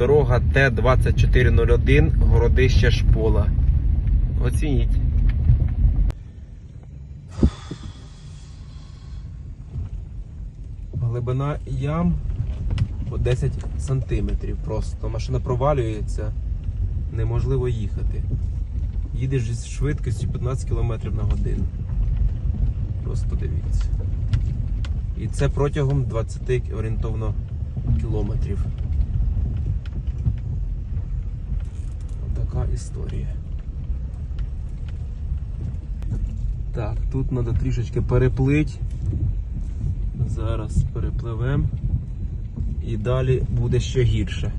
дорога Т-2401, городище Шпола. Оцініть. Глибина ям по 10 сантиметрів просто. Машина провалюється, неможливо їхати. Їдеш зі швидкістю 15 км на годину. Просто дивіться. І це протягом 20 орієнтовно кілометрів. Така історія. Так, тут треба трішечки переплити. Зараз перепливемо. І далі буде ще гірше.